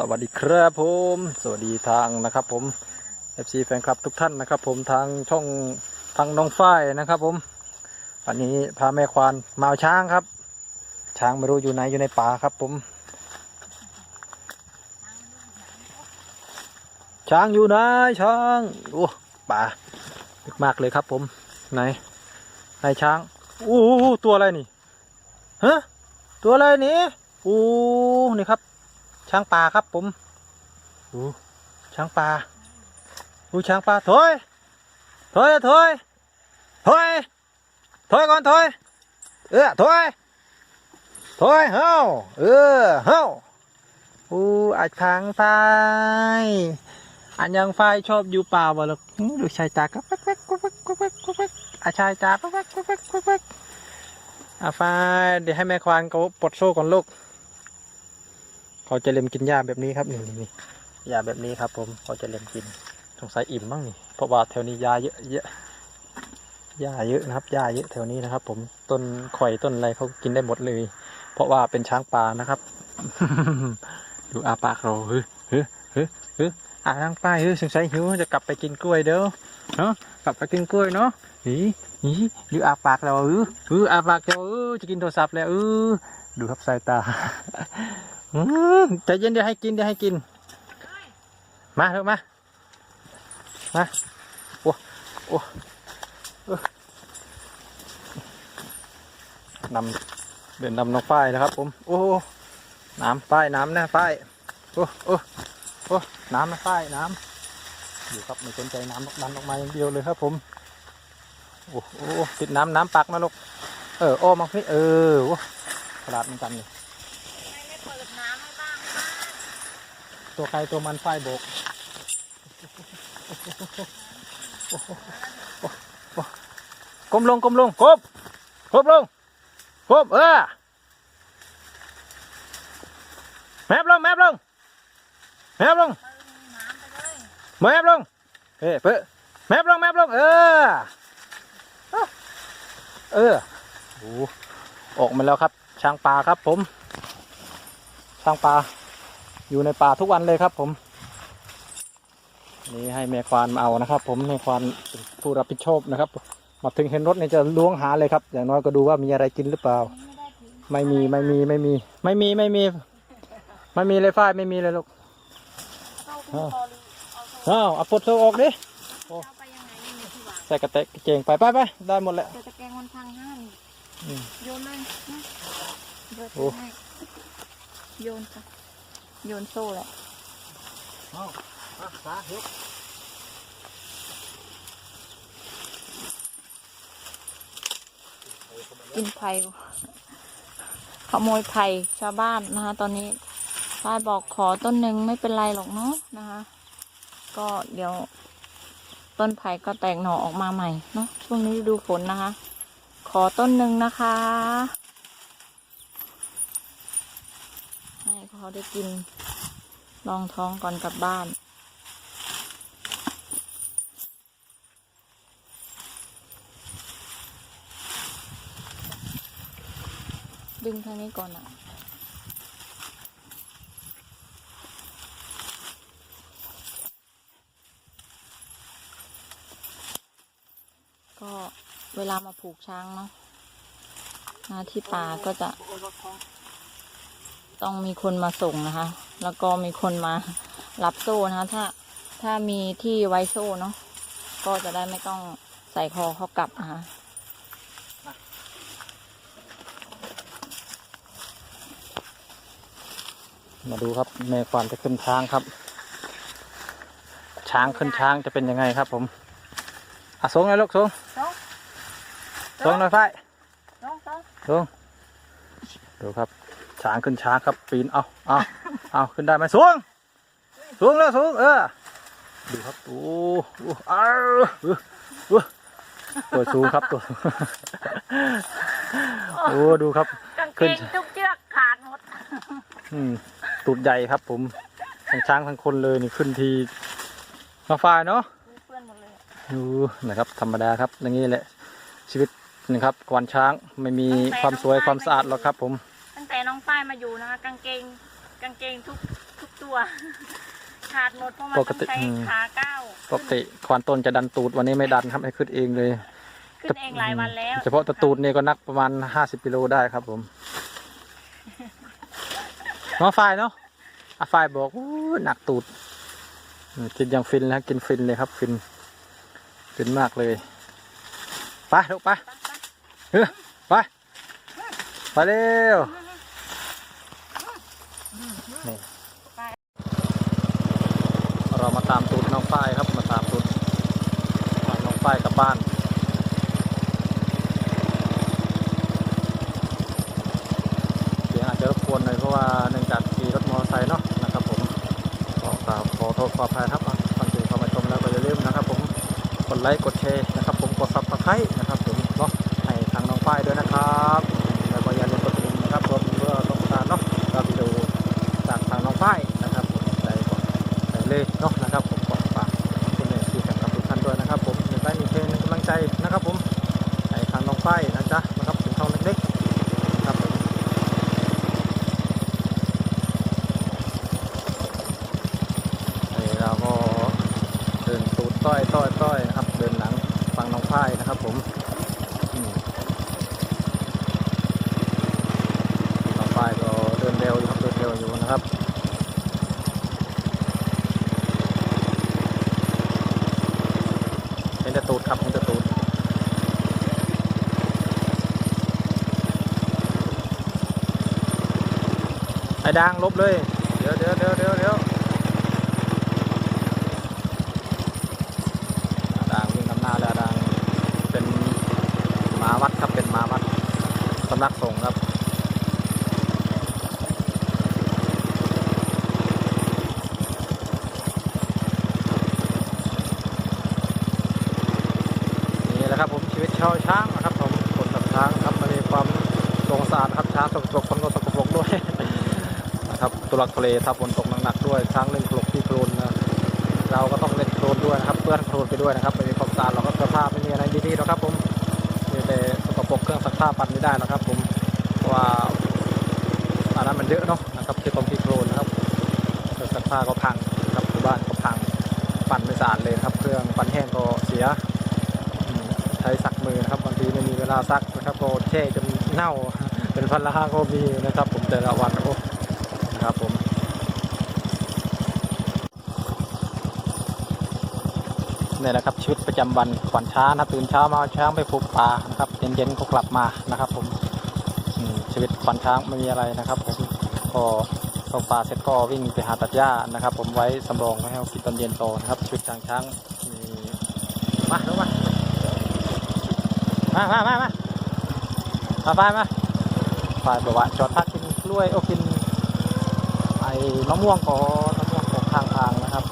สวัสดีครับผม สวัสดีทางนะครับผม FC แฟนคลับทุกท่านนะครับ ผมทางช่องทางน้องฝ้ายนะครับ ผมวันนี้พาแม่ควานมาเอาช้างครับ ช้างไม่รู้อยู่ไหนอยู่ในป่าครับ ผม ช้างอยู่ไหนช้างโอ้ป่าลึกมากเลยครับ ผมไหนไหนช้างอู้ตัวอะไรนี่ฮะตัวอะไรนี่อู้นี่ครับ ช้างป่าครับผมอู้ช้างป่าอู้ช้างป่าถอยถอยถอยถอยถอยก่อนถอยเออถอยถอยเฮ้าเออเฮ้าอู้อาช้างตายอันยังไฟชอบอยู่ป่าบ่ลูกอื้อดูชายตาก็แป๊กแป๊กก็แป๊กก็แป๊กก็แป๊กอาชายตาก็แป๊กก็แป๊กก็แป๊กอาไฟเดี๋ยวให้แม่ควานเขาปลดโซ่ก่อนลูก เขาจะเล็มกินหญ้าแบบนี้ครับนี่นี่นี่หญ้าแบบนี้ครับ ผมเขาจะเล็มกินสงสัยอิ่มบ้างนี่เพราะว่าแถวนี้หญ้าเยอะเยอะหญ้าเยอะนะครับหญ้าเยอะแถวนี้นะครับ ผมต้นข่อยต้นอะไรเขากินได้หมดเลย เพราะว่าเป็นช้างป่านะครับ ดูอาปากเราเฮ้ยเฮ้ยเฮ้ยเฮ้ยอาทางป้ายเฮ้ยสงสัยหิวจะกลับไปกินกล้วยเด้อเนาะกลับไปกินกล้วยเนาะนี่นี่ดูอาปากเราเออเอออาปากเราเออจะกินโทรศัพท์แล้วเออดูครับสายตาอืม ใจเย็นเดี๋ยวให้กินเดี๋ยวให้กิน มาเถอะมา มา โอ้โอ้เออนำเดินนำน้องฝ้ายนะครับ ผม โอ้ น้ำฝ้ายน้ำนะฝ้าย โอ้โอ้โอ้น้ำนะฝ้ายน้ำอยู่ครับไม่สนใจน้ำดันออกมาอย่างเดียวเลยครับผม โอ้โอ้ติดน้ำน้ำปักมาลูก เออโอ้มาพี่เออโอ้กระดาษเหมือนกันนี่ไม่เปิดน้ำให้บ้างคะ ตัวใครตัวมันฝ้ายโบกก้มลงก้มลงกบกบลงกบเออแมบลงแมบลงแมบลงแมบลงเฮ้เพื่อแมบลงแมบลงเออเออโอ้ออกมาแล้วครับ ช้างป่าครับผม ช้างป่า อยู่ในป่าทุกวันเลยครับ ผมนี่ให้แม่ควานมาเอานะครับ ผมแม่ควานเป็นผู้รับผิดชอบนะครับ มาถึงเห็นรถเนี่ยจะล้วงหาเลยครับ อย่างน้อยก็ดูว่ามีอะไรกินหรือเปล่า ไม่ได้ทิ้งไม่มีไม่มีไม่มี ไม่มีไม่มี ไม่มีเลยฝ้ายไม่มีเลยลูกเข้าคุณพอหรือเอาโซ่อ้าวเอาปลดโซ่ออกดิเอาไปยังไงไม่มีที่วางใส่กระเตะกระเจงไปไปไปได้หมดแล้วเดี๋ยวตะแกรงมันพังห้านี่อืมโยนเลยนะเบิดโอ้ให้โยนค่ะ โยนโซ่แหละอ้าวตาเฮ็ดกินไผ่ขโมยไผ่ชาวบ้านนะคะ ตอนนี้ป้ายบอกขอต้นหนึ่งไม่เป็นไรหรอกเนาะนะคะ ก็เดี๋ยว ต้นไผ่ก็แตกหน่อออกมาใหม่เนาะช่วงนี้ฤดูฝนนะคะ ขอต้นหนึ่งนะคะ ให้ เขาได้กินรองท้องก่อนกลับบ้าน ดึงทางนี้ก่อนอะก็เวลามาผูกช้างเนาะนะที่ป่าก็จะ ต้องมีคนมาส่งนะคะ แล้วก็มีคนมารับโซ่นะคะ ถ้าถ้ามีที่ไว้โซ่เนาะก็จะได้ไม่ต้องใส่คอเขากลับนะคะมาดูครับแม่ควานจะขึ้นช้างครับ ช้างขึ้นช้างจะเป็นยังไงครับผมอะสูงเลยลูกสูงน้องสูงหน่อยฝ้ายน้องน้องสูงดูครับ ช้างขึ้นช้างครับปีนเอาเอาเอาขึ้นได้ไหมสูงสูงแล้วสูงเออดูครับโอ้โหอ้าวเออเออตัวสูงครับตัวโอ้ดูครับกางเกขึ้นงทุกเชือกขาดหมดอืมตูดใหญ่ครับ ผมทั้งช้างทั้งคนเลยนี่ขึ้นทีมาฝ่ายเนาะเปื้อนหมดเลยดูนะครับ ธรรมดาครับอย่างนี้แหละชีวิตนะครับกวนช้างไม่มีความสวยความสะอาดหรอกครับผมตั้งแต่น้องฝ้ายมาอยู่นะคะ กางเกงกางเกงทุกทุกตัว ขาดหมดเพราะมันปต้กองติใช้อืม ขาเก้าวปกติควานต้นจะดันตูดวันนี้ไม่ดันครับให้ขึ้นเองเลยขึ้นเองหลายวันแล้วเฉพาะตะตูดเนี่ยก็นักประมาณห้าสิบกิโลได้ครับผมน้องฝ้ายเนาะอาฝ้ายบอกโอ้หนักตูดอืมกินอย่างฟินแล้วกินฟินเลยครับ ฟิน ฟินมากเลยไปลูกไปเฮ้ยไปไปเร็ว นี่เรามาตามตูดน้องฝ้ายครับ มาตามตูดน้องฝ้ายกลับบ้านเสียงอาจจะรบกวนหน่อยเพราะว่าเนื่องจากขี่รถมอเตอร์ไซค์เนาะนะครับผมก็กราบขอโทษขออภัยครับอะฟังเสียงเข้ามาชมแล้วก็อย่าลืมนะครับ ผมกดไลค์กดแชร์นะครับ ผมกดซับสไครต์นะครับผมเนาะให้ทางน้องฝ้ายด้วยนะครับ เลยเนาะนะครับผมขอฝากคุณเอกที่แฟนคลับทุกท่านด้วยนะครับ ผมหนึ่งไลค์หนึ่งเพลงหนึ่งกำลังใจนะครับ ผมให้ทางน้องฝ้ายนะจ๊ะนะครับถึงช่องเล็กๆครับผมเราก็เดินตูดต้อยต้อยต้อยนะครับเดินหลังฟังน้องพายนะครับ ผมน้องพายก็เดินเร็วอยู่ครับเดินเร็วอยู่นะครับเห็น แต่ตูดครับเห็นแต่ตูดไอ้ดังลบเลย เดี๋ยวเดี๋ยวเดี๋ยวเดี๋ยวเดี๋ยวด่างวิ่งนำหน้าแล้วด่างเป็นหมาวัดครับเป็นหมาวัดสำนักสงฆ์ครับนี่แหละครับผมชีวิตชาวช้างนะครับผมคนกับช้างครับไมามีความ ครับช้างสกปรกคนก็สกปรกด้วยนะครับตุลักทะเลทับฝนตกหนักๆด้วยช้างเล่นโคลกที่โคลนนะเราก็ต้องเล่นโคลนด้วยนะครับเปื้อนโคลนไปด้วยนะครับไม่มีความสะอาดเราก็สื้อผ้าไม่มีอะไรดีๆหรอกครับผมมีแต่สกปรกเครื่องซักผ้าปั่นไม่ได้หรอกครับ ผมเพราะว่าอันนั้นมันเยอะเนาะนะครับที่ตรงที่โคลนนะครับเครื่องซักผ้าก็พังครับที่บ้านก็พังปั่นไม่สะอาดเลยครับ เครื่องปั่นแห้งก็เสียใช้ซักมือนะครับบางทีไม่มีเวลาซักนะครับก็แช่จนเน่า เป็นพันละห้าก็มีนะครับ ผมแต่ละวันโอ้นะครับผมนี่แหละครับชีวิตประจำวันขวัญช้านะตื่นเช้ามาช้างไปผูกป่านะครับเย็นๆก็กลับมานะครับ ผมชีวิตขวัญช้างไม่มีอะไรนะครับ ผมก็ตกป่าเสร็จก็วิ่งไปหาตัดหญ้านะครับ ผมไว้สำรองไว้ให้กินตอนเย็นโตอนะครับชีวิตช้างช้างมีมาลงมามามามามามาไปมา ไปบอกว่าจอดพักกินกล้วยโอ้กินไอ้มะม่วงก่อมะม่วงของทางทางนะครับ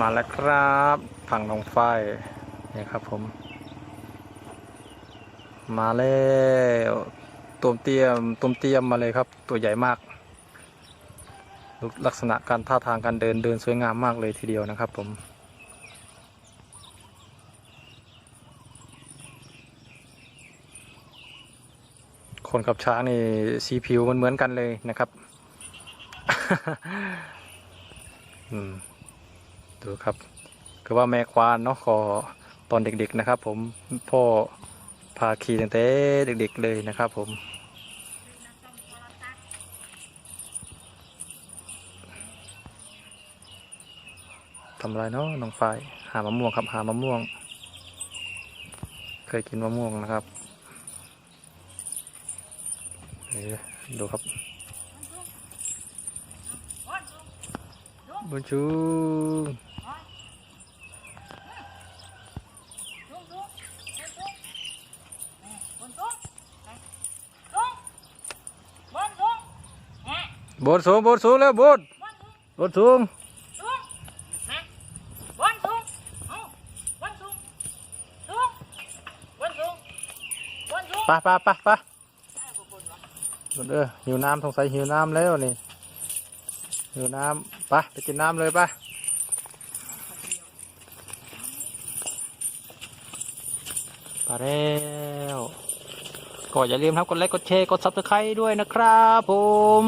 มาแล้วครับผังน้องฝ้ายนี่ครับผม มาแล้วตัวเตรียมตัวเตรียมมาเลยครับ ตัวใหญ่มาก ลักษณะการท่าทางการเดินเดินสวยงามมากเลยทีเดียวนะครับผม คนกับช้างนี่สีผิวมันเหมือนกันเลยนะครับ อืมดูครับ คือว่าแม่ควานเนาะก็ตอนเด็กๆนะครับ ผมพ่อพาขี่ตั้งแต่เด็ก ๆ เลยนะครับ ผมทำอะไรเนาะน้องฝ้ายหามะม่วงครับ หามะม่วง เคยกินมะม่วงนะครับ ดูครับบุญชูบนสูงบนสูงแล้วบนบนสูงไปไปไปไปบน เออหิวน้ำสงสัยหิวน้ำแล้วนี่หิวน้ำไปไปกินน้ำเลยไปไปแล้วก็อย่าลืมครับกดไลค์กดแชร์กดซับสไครต์ด้วยนะครับผม